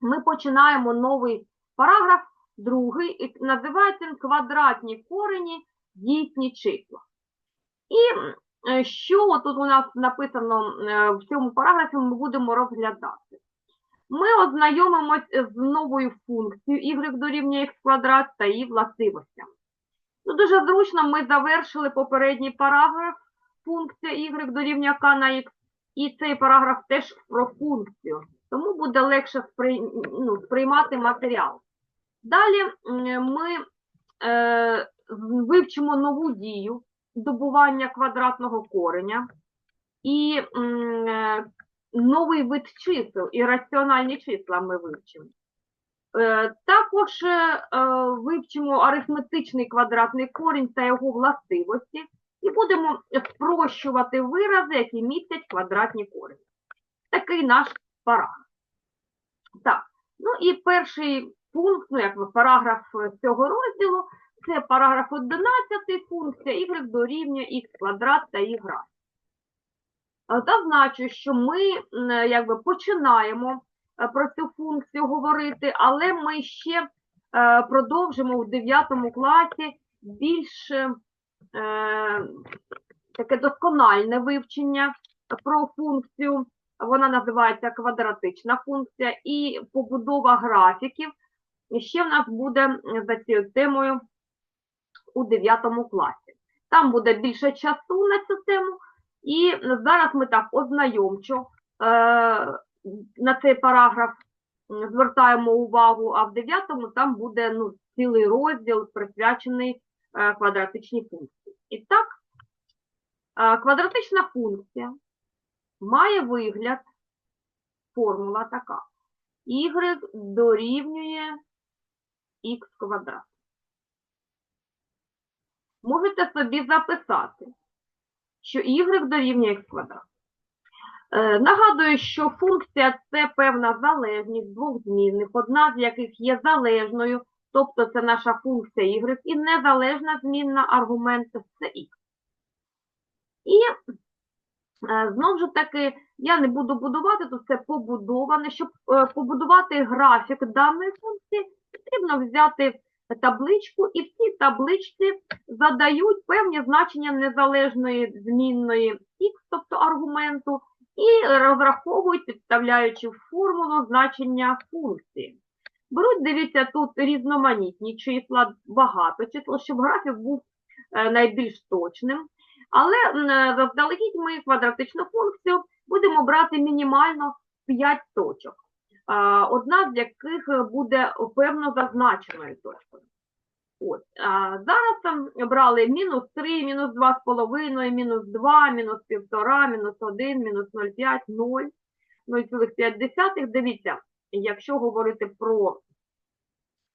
ми починаємо новий параграф, другий, і називається квадратні корені, дійсні числа. І е, що тут у нас написано е, в цьому параграфі, ми будемо розглядати. Ми ознайомимось з новою функцією y дорівнює x квадрат та її властивостями. Ну, дуже зручно ми завершили попередній параграф функція y дорівнює k на x, і цей параграф теж про функцію, тому буде легше ну, сприймати матеріал. Далі ми е, вивчимо нову дію добування квадратного кореня і е, новий вид чисел, і раціональні числа ми вивчимо. Е, Також вивчимо арифметичний квадратний корінь та його властивості, і будемо спрощувати вирази, які містять квадратні корені. Такий наш параграф. Так, ну і перший пункт, ну якби параграф е, цього розділу, це параграф 11, функція y дорівнює x квадрат та y. Е, Зазначу, що ми е, якби, починаємо е, про цю функцію говорити, але ми ще продовжимо в 9 класі більш е, таке доскональне вивчення про функцію. Вона називається квадратична функція і побудова графіків. Ще в нас буде за цією темою у 9 класі. Там буде більше часу на цю тему. І зараз ми так ознайомчо е, на цей параграф звертаємо увагу, а в 9 там буде ну, цілий розділ присвячений е, квадратичній функції. І так, е, квадратична функція має вигляд, формула така. Y дорівнює х квадрат. Можете собі записати, що y дорівнює х квадрат. Е, Нагадую, що функція це певна залежність двох змінних, одна з яких є залежною, тобто це наша функція y, і незалежна змінна аргумент це x. І знову ж таки, я не буду будувати, тут це побудоване. Щоб е, побудувати графік даної функції, потрібно взяти табличку, і в цій табличці задають певні значення незалежної змінної х, тобто аргументу, і розраховують, підставляючи формулу значення функції. Беруть, дивіться, тут різноманітні числа, багато чисел, щоб графік був е, найбільш точним. Але е, заздалегідь ми квадратичну функцію будемо брати мінімально 5 точок, одна з яких буде певно зазначеною точкою. От, а, зараз там брали мінус 3, мінус 2,5, мінус 2, мінус 1,5, мінус 1, мінус 0,5, 0, 0,5. Дивіться, якщо говорити про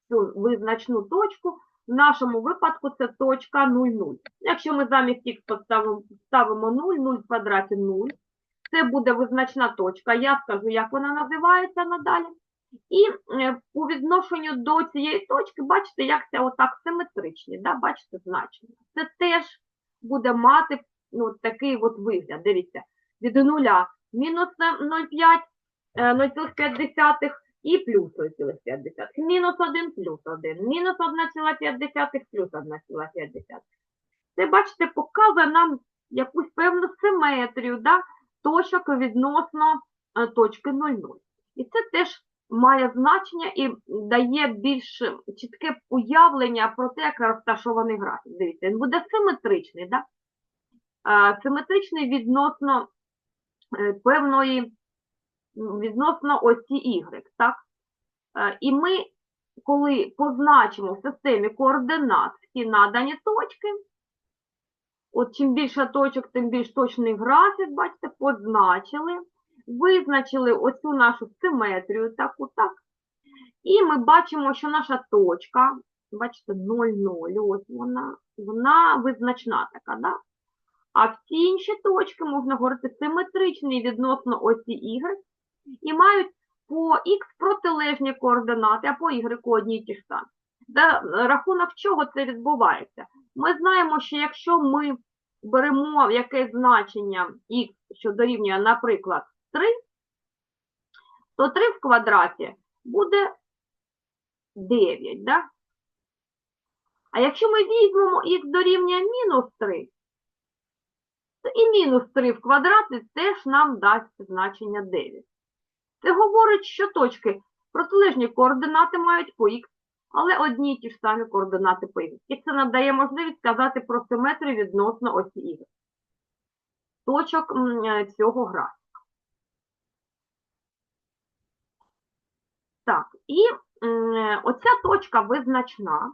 цю визначну точку, в нашому випадку це точка 0,0. Якщо ми замість х поставимо, ставимо 0, 0 в квадраті 0, це буде визначна точка. Я скажу, як вона називається надалі. І е, по відношенню до цієї точки, бачите, як це отак симетричні, да? бачите значення. Це теж буде мати ну, такий от вигляд. Дивіться, від нуля мінус 0,5, е, 0,5 і плюс 0,5. Мінус 1 плюс 1, мінус 1,5 плюс 1,5. Це, бачите, показує нам якусь певну симетрію да? точок відносно е, точки 0,0. І це теж має значення і дає більш чітке уявлення про те, як розташований графік. Дивіться, він буде симетричний, да? Симетричний відносно е, певної, відносно осі Y, так? Е, І ми, коли позначимо в системі координат всі надані точки, от чим більше точок, тим більш точний графік, бачите, позначили, визначили оцю нашу симетрію, таку, так. І ми бачимо, що наша точка, бачите, 0,0, ось вона, вона визначна така, да? А всі інші точки, можна говорити, симетричні відносно осі Y, і мають по Х протилежні координати, а по Y одні ті ж самі. За рахунок чого це відбувається? Ми знаємо, що якщо ми беремо якесь значення х, що дорівнює, наприклад, 3, то 3 в квадраті буде 9, да? А якщо ми візьмемо х дорівнює мінус 3, то і мінус 3 в квадраті теж нам дасть значення 9. Це говорить, що точки протилежні координати мають по х, але одні й ті ж самі координати по y. І це надає можливість сказати про симетрію відносно осі y. Точок е, цього графіка. Так, і е, оця точка визначна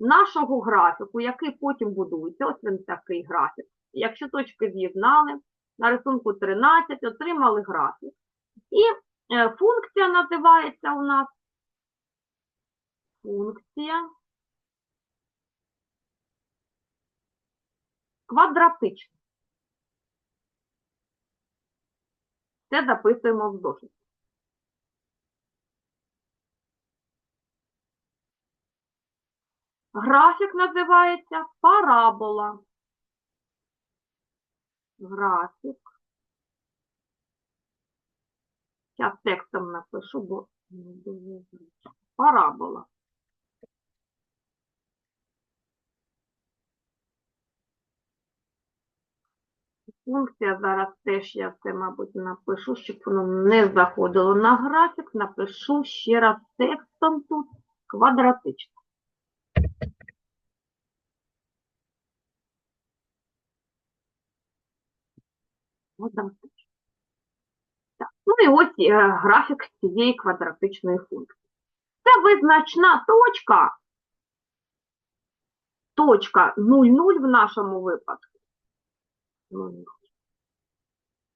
нашого графіку, який потім будується. Ось він такий графік. Якщо точки з'єднали, на рисунку 13 отримали графік. І е, функція називається у нас функція квадратична. Це записуємо в зошит. Графік називається парабола. Графік. Зараз текстом напишу, бо не зручно. Парабола. Функція зараз теж я це, мабуть, напишу, щоб воно не заходило на графік. Напишу ще раз текстом тут квадратично. Квадратично. Ну і ось е, графік цієї квадратичної функції. Це визначна точка, точка 0,0 в нашому випадку. 0,0.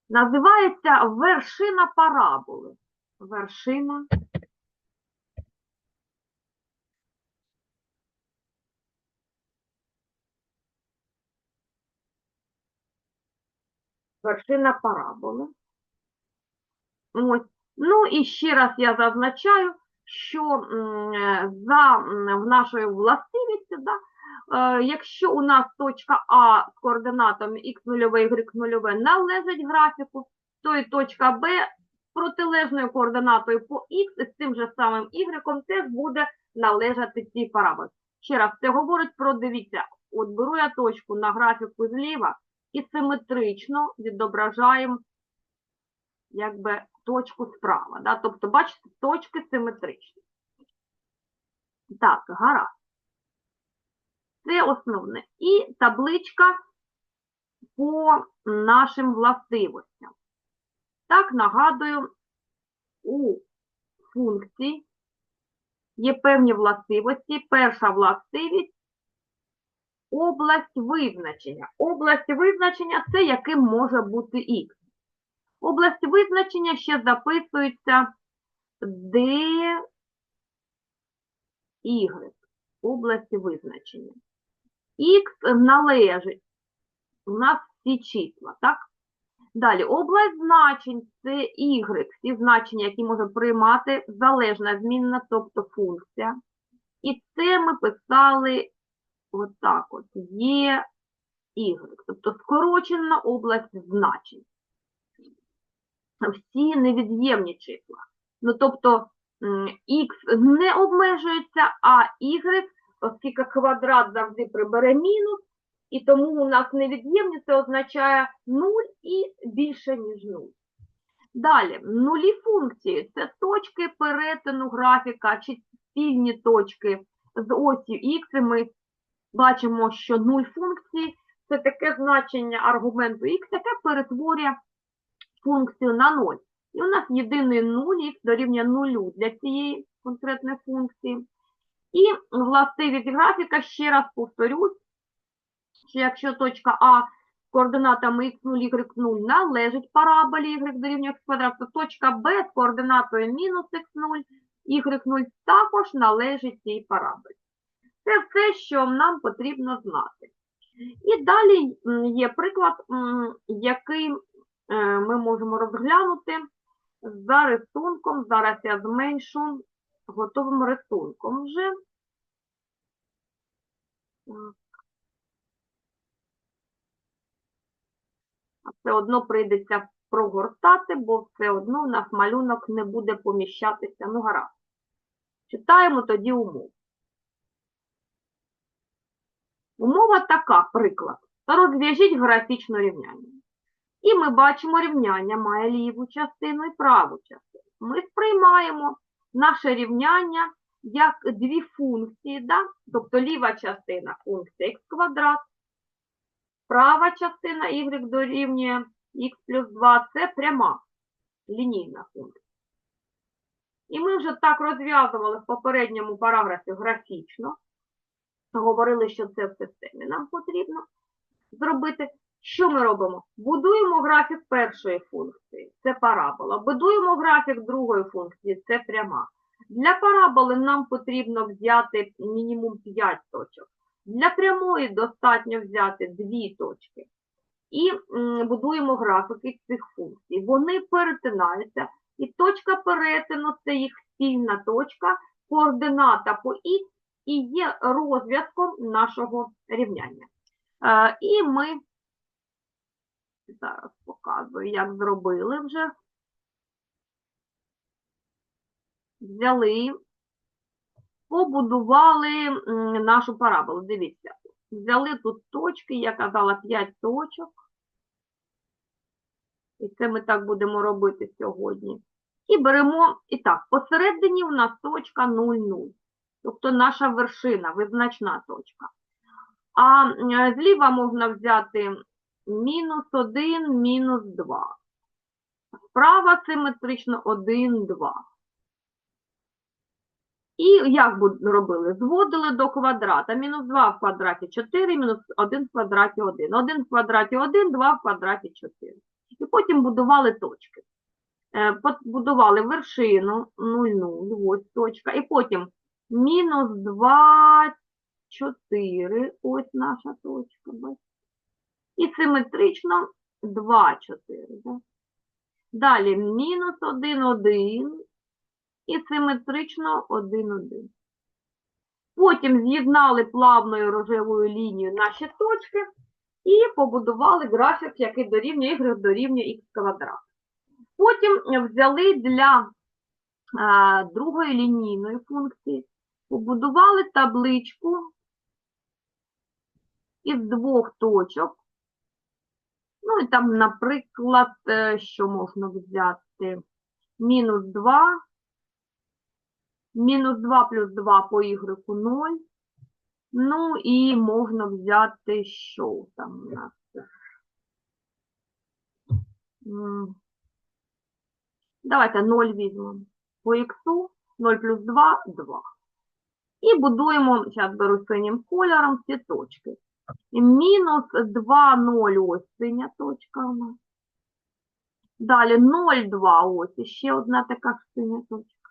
Називається вершина параболи. Вершина вершина параболи. Ось. Ну і ще раз я зазначаю, що е, за нашою властивістю, да, е, якщо у нас точка А з координатами x0, y0 належить графіку, то і точка Б з протилежною координатою по х з тим же самим y теж буде належати цій параболі. Ще раз, це говорить про, дивіться, от беру я точку на графіку зліва і симетрично відображаємо якби точку справа. Да? Тобто, бачите, точки симетричні. Так, гаразд. Це основне. І табличка по нашим властивостям. Так, нагадую, у функції є певні властивості. Перша властивість область визначення. Область визначення це яким може бути х. Область визначення ще записується де Y. Область визначення. Х належить. У нас всі числа, так? Далі, область значень це Y, всі значення, які може приймати залежна змінна, тобто функція. І це ми писали отак от, є Y, тобто скорочена область значень всі невід'ємні числа. Ну, тобто х не обмежується, а y, оскільки квадрат завжди прибере мінус, і тому у нас невід'ємні, це означає 0 і більше, ніж 0. Далі, нулі функції це точки перетину графіка чи спільні точки з осі х, ми бачимо, що 0 функції це таке значення аргументу х, яке перетворює функцію на 0. І у нас єдиний 0 х дорівнює 0 для цієї конкретної функції. І властивість графіка, ще раз повторюсь, що якщо точка А з координатами x0, y0 належить параболі y дорівнює x квадрат, то точка Б з координатою мінус x0, y0 також належить цій параболі. Це все, що нам потрібно знати. І далі є приклад, який ми можемо розглянути за рисунком. Зараз я зменшу готовим рисунком вже. Все одно прийдеться прогортати, бо все одно в нас малюнок не буде поміщатися. Ну, гаразд. Читаємо тоді умову. Умова така, приклад. Розв'яжіть графічне рівняння. І ми бачимо, рівняння має ліву частину і праву частину. Ми сприймаємо наше рівняння як дві функції, да? тобто ліва частина функція х квадрат, права частина y дорівнює х плюс 2 це пряма лінійна функція. І ми вже так розв'язували в попередньому параграфі графічно. Говорили, що це в системі нам потрібно зробити. Що ми робимо? Будуємо графік першої функції, це парабола. Будуємо графік другої функції, це пряма. Для параболи нам потрібно взяти мінімум 5 точок. Для прямої достатньо взяти 2 точки. І будуємо графіки цих функцій. Вони перетинаються, і точка перетину це їх спільна точка, координата по х і є розв'язком нашого рівняння. Е, І ми зараз показую, як зробили вже. Взяли, побудували нашу параболу. Дивіться, взяли тут точки, я казала 5 точок. І це ми так будемо робити сьогодні. І беремо, і так, посередині у нас точка 0,0. Тобто наша вершина, визначна точка. А зліва можна взяти мінус 1, мінус 2. Справа симетрично 1, 2. І як робили? Зводили до квадрата. Мінус 2 в квадраті 4, мінус 1 в квадраті 1. 1 в квадраті 1, 2 в квадраті 4. І потім будували точки. Е, Побудували вершину 0,0, ось точка. І потім мінус 2, 4, ось наша точка. бачите? І симетрично 2, 4. Да? Далі мінус 1, 1 і симетрично 1, 1. Потім з'єднали плавною рожевою лінією наші точки і побудували графік, який дорівнює y дорівнює х квадрат. Потім взяли для а, другої лінійної функції, побудували табличку із двох точок. Ну і там, наприклад, е, що можна взяти? Мінус 2, мінус 2 плюс 2 по y 0. Ну і можна взяти, що там у нас? Давайте 0 візьмемо. По х 0 плюс 2 – 2. І будуємо, зараз беру синім кольором, ці точки. І Мінус 2, 0, ось синя точка у нас. Далі 0, 2, ось іще одна така ж синя точка.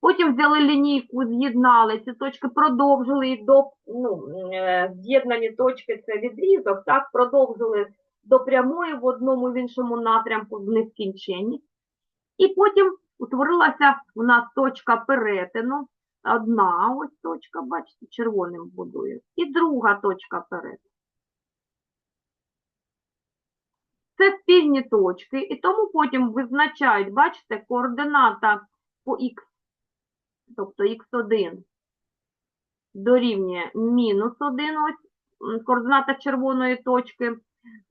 Потім взяли лінійку, з'єднали ці точки, продовжили і до ну, е, з'єднані точки, це відрізок, так, продовжили до прямої в одному в іншому напрямку в нескінченні. І потім утворилася у нас точка перетину. Одна ось точка, бачите, червоним будую. І друга точка перетину. Це спільні точки, і тому потім визначають, бачите, координата по х, тобто х1 дорівнює мінус 1, ось координата червоної точки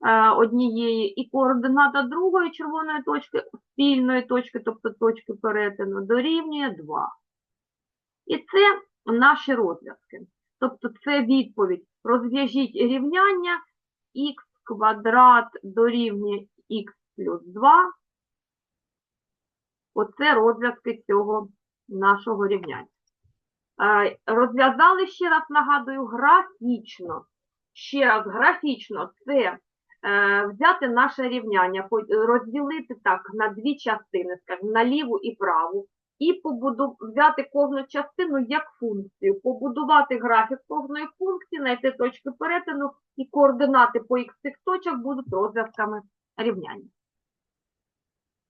е, однієї, і координата другої червоної точки, спільної точки, тобто точки перетину, дорівнює 2. І це наші розв'язки. Тобто це відповідь. Розв'яжіть рівняння х квадрат дорівнює х плюс 2. Оце розв'язки цього нашого рівняння. Е, Розв'язали ще раз, нагадую, графічно. Ще раз, графічно це е, взяти наше рівняння, розділити так на дві частини, скажімо, на ліву і праву, і побуду... взяти кожну частину як функцію, побудувати графік кожної функції, знайти точки перетину, і координати по х цих точок будуть розв'язками рівняння.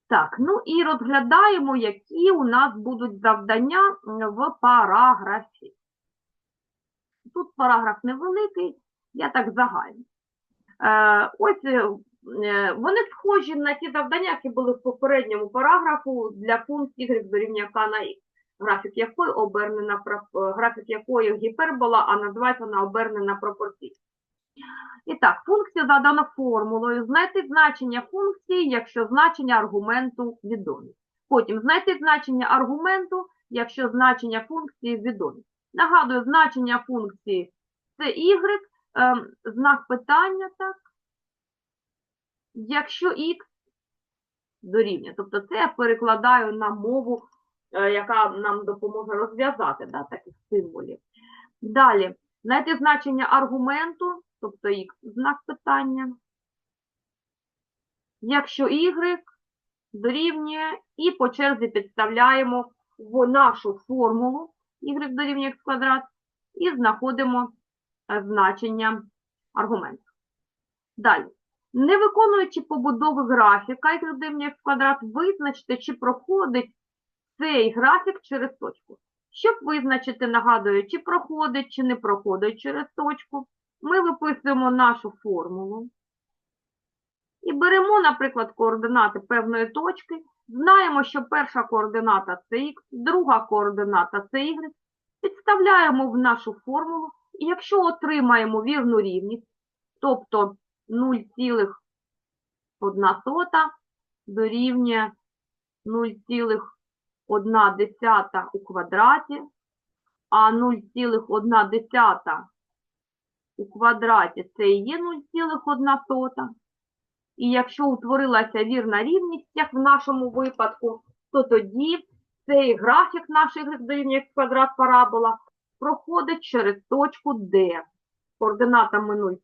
Так, ну і розглядаємо, які у нас будуть завдання в параграфі. Тут параграф невеликий, я так загальний. Е, ось Е, Вони схожі на ті завдання, які були в попередньому параграфу для функції y дорівнює k на x, графік якої обернена е, графік якої гіпербола, а називається вона обернена пропорція. І так, функція задана формулою. Знайти значення функції, якщо значення аргументу відомі. Потім знайти значення аргументу, якщо значення функції відомі. Нагадую, значення функції це y, ем, знак питання, так? Якщо x дорівнює. Тобто це я перекладаю на мову, е, яка нам допоможе розв'язати да, таких символів. Далі, знайти значення аргументу, тобто x знак питання. Якщо y дорівнює, і по черзі підставляємо в нашу формулу y дорівнює x квадрат і знаходимо е, значення аргументу. Далі. Не виконуючи побудови графіка y дорівнює x квадрат, визначте, чи проходить цей графік через точку. Щоб визначити, нагадую, чи проходить, чи не проходить через точку, ми виписуємо нашу формулу і беремо, наприклад, координати певної точки. Знаємо, що перша координата це х, друга координата це y. Підставляємо в нашу формулу, і якщо отримаємо вірну рівність, тобто 0,1 дорівнює 0,1 у квадраті, а 0,1 у квадраті це і є 0,1. І якщо утворилася вірна рівність, як в нашому випадку, то тоді цей графік наших дорівнює квадрат парабола проходить через точку D координатами 0,1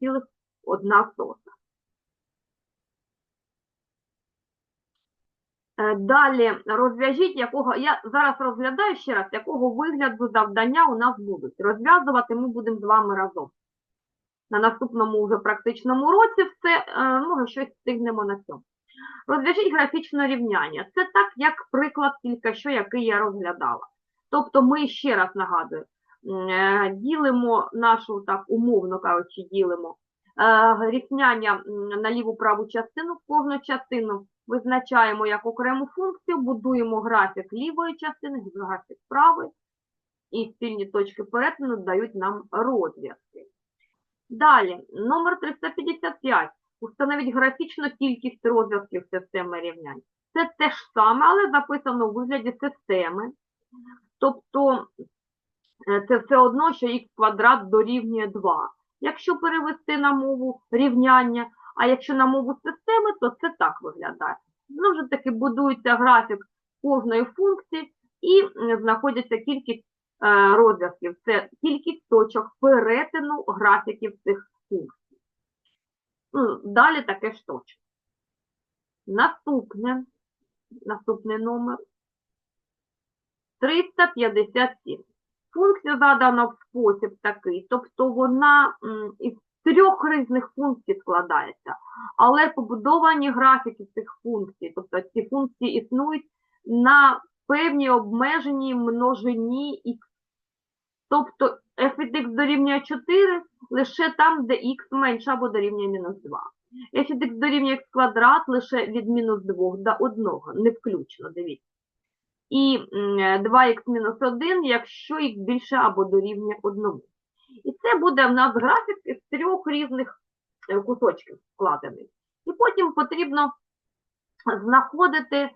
і 0,1. Е, Далі розв'яжіть, якого я зараз розглядаю ще раз, якого вигляду завдання у нас будуть. Розв'язувати ми будемо з вами разом. На наступному вже практичному уроці все, може, щось встигнемо на цьому. Розв'яжіть графічне рівняння. Це так, як приклад тільки що, який я розглядала. Тобто ми ще раз нагадую, ділимо нашу, так, умовно кажучи, ділимо е, рівняння на ліву праву частину, кожну частину визначаємо як окрему функцію, будуємо графік лівої частини, графік правої, і спільні точки перетину дають нам розв'язки. Далі, номер 355. Установіть графічну кількість розв'язків системи рівнянь. Це те ж саме, але записано у вигляді системи. Тобто е, це все одно, що х квадрат дорівнює 2. Якщо перевести на мову рівняння, а якщо на мову системи, то це так виглядає. Знову ж таки, будується графік кожної функції і м, знаходиться кількість е, розв'язків. Це кількість точок перетину графіків цих функцій. Ну, далі таке ж точно. Наступне, наступний номер 357. Функція задана в спосіб такий, тобто вона із трьох різних функцій складається, але побудовані графіки цих функцій, тобто ці функції існують на певній обмеженій множині х. Тобто f від x дорівнює 4 лише там, де х менше або дорівнює мінус 2. f від x дорівнює x квадрат лише від мінус 2 до 1, не включно, дивіться. І 2х мінус 1, якщо х більше або дорівнює 1. І це буде в нас графік із трьох різних е, кусочків складений. І потім потрібно знаходити, е,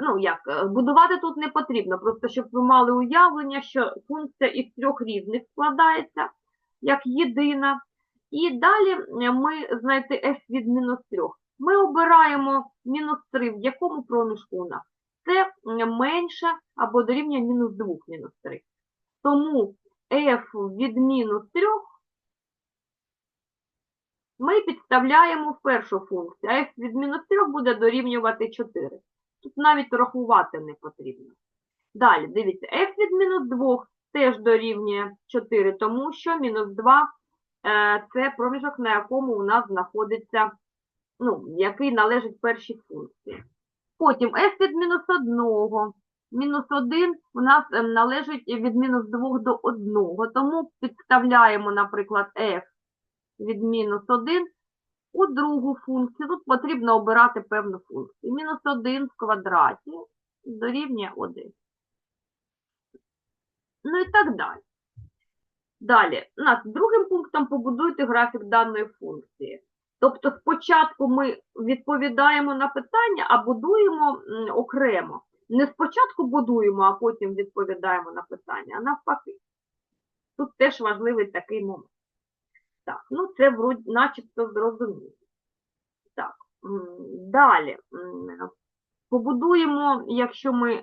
ну як, е, будувати тут не потрібно, просто щоб ви мали уявлення, що функція із трьох різних складається як єдина. І далі ми знайти f від мінус 3. Ми обираємо мінус 3, в якому проміжку у нас? Це менше або дорівнює мінус 2 мінус 3. Тому f від мінус 3 ми підставляємо в першу функцію, а f від мінус 3 буде дорівнювати 4. Тут навіть рахувати не потрібно. Далі, дивіться, f від мінус 2 теж дорівнює 4, тому що мінус 2 е, це проміжок, на якому у нас знаходиться, ну, який належить першій функції. Потім f від мінус 1. Мінус 1 у нас ем, належить від мінус 2 до 1, тому підставляємо, наприклад, f від мінус 1 у другу функцію. Тут потрібно обирати певну функцію. Мінус 1 в квадраті дорівнює 1. Ну і так далі. Далі, у нас другим пунктом побудуйте графік даної функції. Тобто спочатку ми відповідаємо на питання, а будуємо окремо. Не спочатку будуємо, а потім відповідаємо на питання, а навпаки. Тут теж важливий такий момент. Так, ну це начебто зрозуміло. Так, далі. Побудуємо, якщо ми,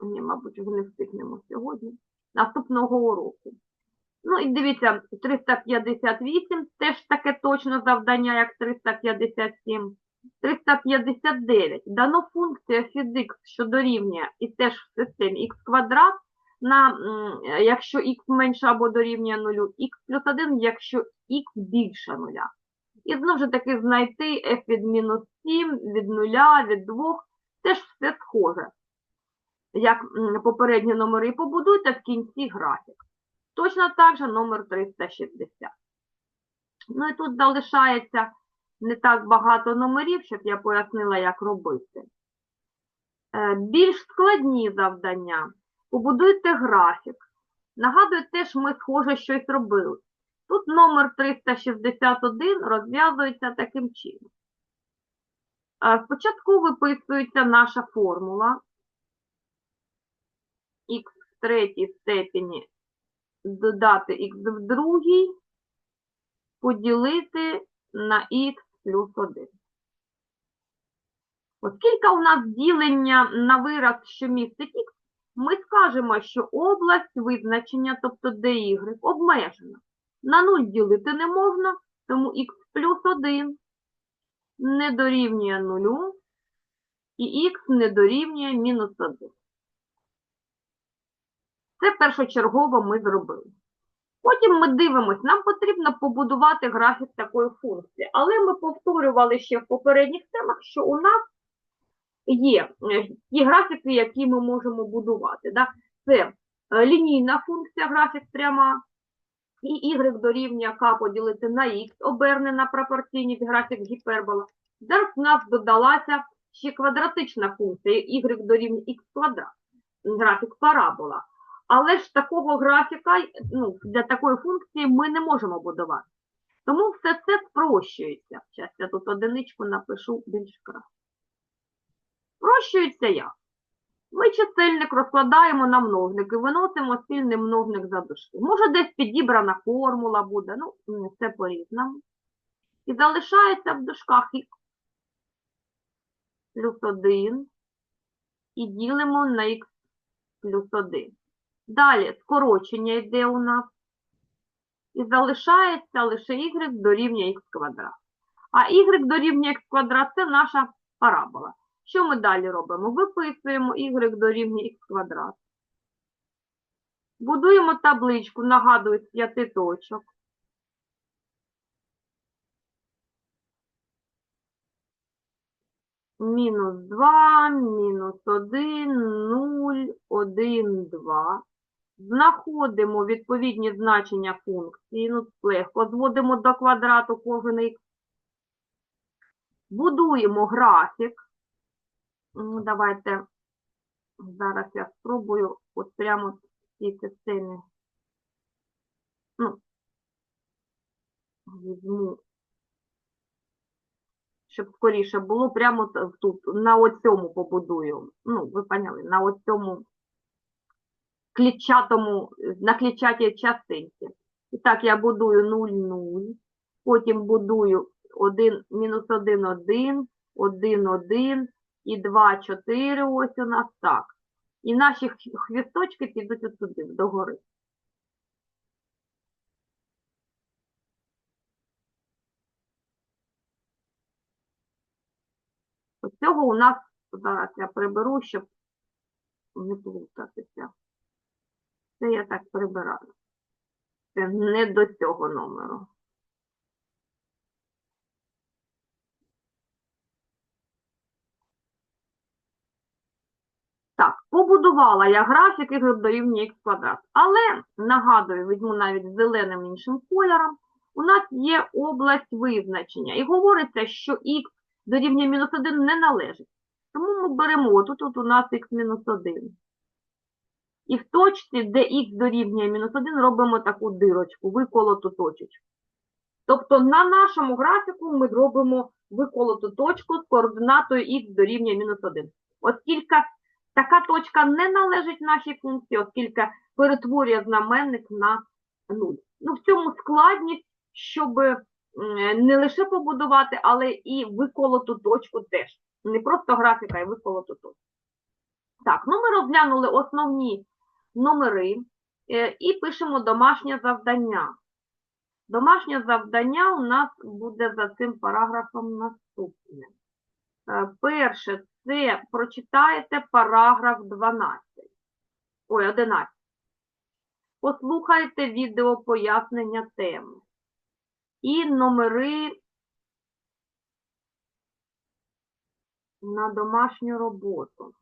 ні, мабуть, не встигнемо сьогодні, наступного уроку. Ну і дивіться, 358 теж таке точно завдання, як 357. 359. Дано функція фіз що дорівнює, і теж в системі х квадрат, на, якщо х менше або дорівнює 0, х плюс 1, якщо х більше 0. І знову ж таки знайти f від мінус 7, від 0, від 2, теж все схоже. Як попередні номери побудуйте в кінці графік. Точно так же номер 360. Ну і тут залишається не так багато номерів, щоб я пояснила, як робити. Е, Більш складні завдання. Побудуйте графік. Нагадую, теж ми схоже щось робили. Тут номер 361 розв'язується таким чином. Е, Спочатку виписується наша формула х в третій степені додати х в другій, поділити на х плюс 1. Оскільки у нас ділення на вираз, що містить х, ми скажемо, що область визначення, тобто dy, обмежена. На 0 ділити не можна, тому х плюс 1 не дорівнює 0, і х не дорівнює мінус 1. Це першочергово ми зробили. Потім ми дивимося, нам потрібно побудувати графік такої функції. Але ми повторювали ще в попередніх темах, що у нас є е, ті графіки, які ми можемо будувати. Да? Це е, лінійна функція, графік пряма, і y дорівнює k поділити на x, обернена пропорційність, графік гіпербола. Зараз у нас додалася ще квадратична функція, y дорівнює x квадрат, графік парабола. Але ж такого графіка, ну, для такої функції ми не можемо будувати. Тому все це спрощується. Зараз я тут одиничку напишу більш краще. Спрощується як? Ми чисельник розкладаємо на множники, виносимо спільний множник за дужки. Може, десь підібрана формула буде, ну, це по-різному. І залишається в дужках х плюс 1 і ділимо на х плюс 1. Далі скорочення йде у нас. І залишається лише y дорівнює х квадрат. А y дорівнює х квадрат це наша парабола. Що ми далі робимо? Виписуємо y дорівнює х квадрат. Будуємо табличку, нагадую, з п'яти точок. Мінус 2, мінус 1, 0, 1, 2. Знаходимо відповідні значення функції, ну, легко, зводимо до квадрату кожен х. Будуємо графік. Ну, Давайте зараз я спробую от прямо цій системі. Ну, візьму, щоб скоріше було, прямо тут, на оцьому побудую. Ну, ви поняли, на оцьому клітчатому, на клітчатій частинці. І так, я будую 0, 0, потім будую 1, мінус 1, 1, 1, 1 і 2, 4, ось у нас так. І наші хвісточки підуть от сюди, догори. Ось цього у нас, зараз я приберу, щоб не плутатися. Це я так прибираю. Це не до цього номеру. Так, побудувала я графік y дорівнює х квадрат. Але, нагадую, візьму навіть зеленим іншим кольором. у нас є область визначення. І говориться, що х дорівнює мінус 1 не належить. Тому ми беремо, тут, тут у нас х мінус 1. І в точці, де х дорівнює мінус 1, робимо таку дирочку, виколоту точечку. Тобто на нашому графіку ми робимо виколоту точку з координатою х дорівнює мінус 1. Оскільки така точка не належить нашій функції, оскільки перетворює знаменник на 0. Ну, в цьому складність, щоб не лише побудувати, але і виколоту точку теж. Не просто графіка, а й виколоту точку. Так, ну ми розглянули основні номери е, і пишемо домашнє завдання. Домашнє завдання у нас буде за цим параграфом наступне. Е, Перше, це прочитаєте параграф 12. Ой, 11. Послухайте відео пояснення теми. І номери на домашню роботу.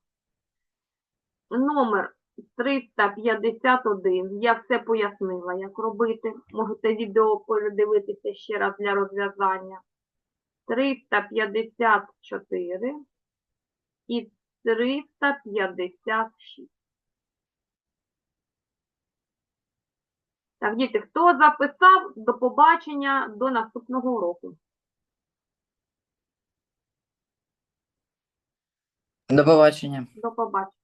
Номер 351. Я все пояснила, як робити. Можете відео передивитися ще раз для розв'язання. 354 і 356. Так, діти, хто записав, до побачення, до наступного уроку. До побачення.